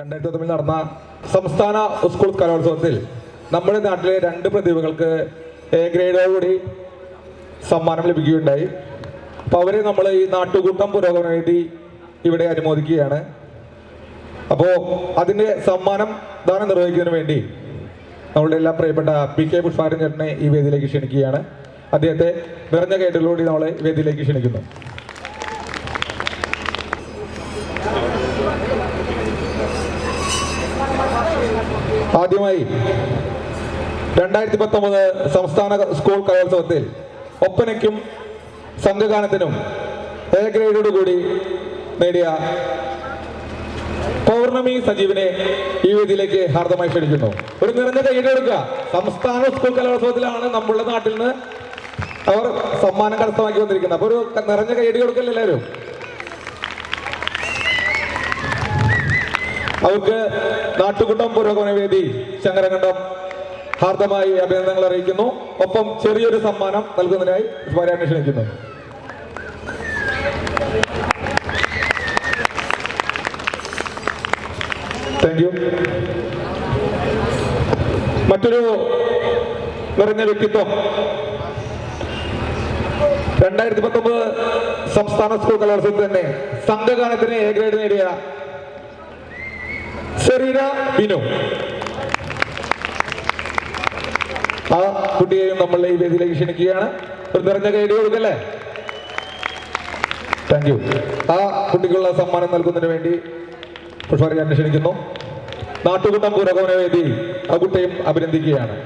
രണ്ടായിരത്തി പത്തൊമ്പതിൽ നടന്ന സംസ്ഥാന സ്കൂൾ കലോത്സവത്തിൽ നമ്മുടെ നാട്ടിലെ രണ്ട് പ്രതിഭകൾക്ക് എ ഗ്രേഡോടുകൂടി സമ്മാനം ലഭിക്കുകയുണ്ടായി. അപ്പോൾ അവരെ നമ്മൾ ഈ നാട്ടുകൂട്ടം പുരോഗമന വേദി ഇവിടെ അനുമോദിക്കുകയാണ്. അപ്പോൾ അതിന്റെ സമ്മാനം ദാനം നിർവഹിക്കുന്നതിന് വേണ്ടി നമ്മളുടെ എല്ലാ പ്രിയപ്പെട്ട പി കെ പുഷ്പാരൻ ചേട്ടനെ ഈ വേദിയിലേക്ക് ക്ഷണിക്കുകയാണ്. അദ്ദേഹത്തെ നിറഞ്ഞ കയറ്റലോടി നമ്മളെ വേദിയിലേക്ക് ക്ഷണിക്കുന്നു. ആദ്യമായി രണ്ടായിരത്തി പത്തൊമ്പത് സംസ്ഥാന സ്കൂൾ കലോത്സവത്തിൽ ഒപ്പനയ്ക്കും സംഘഗാനത്തിനും എ ഗ്രേഡോട് കൂടി നേടിയ പൗർണമി സജീവിനെ ഈ വേദിയിലേക്ക് ഹാർദമായി ക്ഷണിക്കുന്നു. ഒരു നിറഞ്ഞ കൈയ്യടി എടുക്കുക. സംസ്ഥാന സ്കൂൾ കലോത്സവത്തിലാണ് നമ്മളുടെ നാട്ടിൽ നിന്ന് അവർ സമ്മാനം കരസ്ഥമാക്കി വന്നിരിക്കുന്നത്. അപ്പൊ ഒരു നിറഞ്ഞ കൈയടി കൊടുക്കല്ലേ എല്ലാവരും? അവർക്ക് നാട്ടുകുട്ടം പുരോഗമന വേദി ശങ്കരകണ്ഠം ഹാർദമായി അഭിനന്ദനങ്ങൾ അറിയിക്കുന്നു. ഒപ്പം ചെറിയൊരു സമ്മാനം നൽകുന്നതിനായി വരാൻ ക്ഷണിക്കുന്നു താങ്ക് യു മറ്റൊരു നിറഞ്ഞ വ്യക്തിത്വം. രണ്ടായിരത്തി പത്തൊമ്പത് സംസ്ഥാന സ്കൂൾ കലോത്സവത്തിൽ തന്നെ സംഘഗാനത്തിന് എ ഗ്രേഡ് നേടിയ സെറീന ബിനു ആ കുട്ടിയെയും നമ്മൾ ഈ വേദിയിലേക്ക് ക്ഷണിക്കുകയാണ്. ഒരു നിറഞ്ഞ കൈഡി കൊടുക്കല്ലേ? താങ്ക് യു ആ കുട്ടിക്കുള്ള സമ്മാനം നൽകുന്നതിന് വേണ്ടി പുഷ്പറിയാൻ ക്ഷണിക്കുന്നു നാട്ടുകൂട്ടം പുരോഗമന വേദി ആ കുട്ടിയും അഭിനന്ദിക്കുകയാണ്.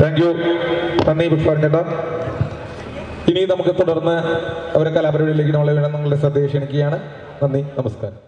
താങ്ക് യു നന്ദി പുഷ്പറിൻ ചേട്ടാ ഇനി നമുക്ക് തുടർന്ന് അവരെ കലാപരിപാടിയിലേക്ക് നമ്മളെ വേണം നിങ്ങളുടെ ശ്രദ്ധയെ ക്ഷണിക്കുകയാണ്. നന്ദി നമസ്കാരം.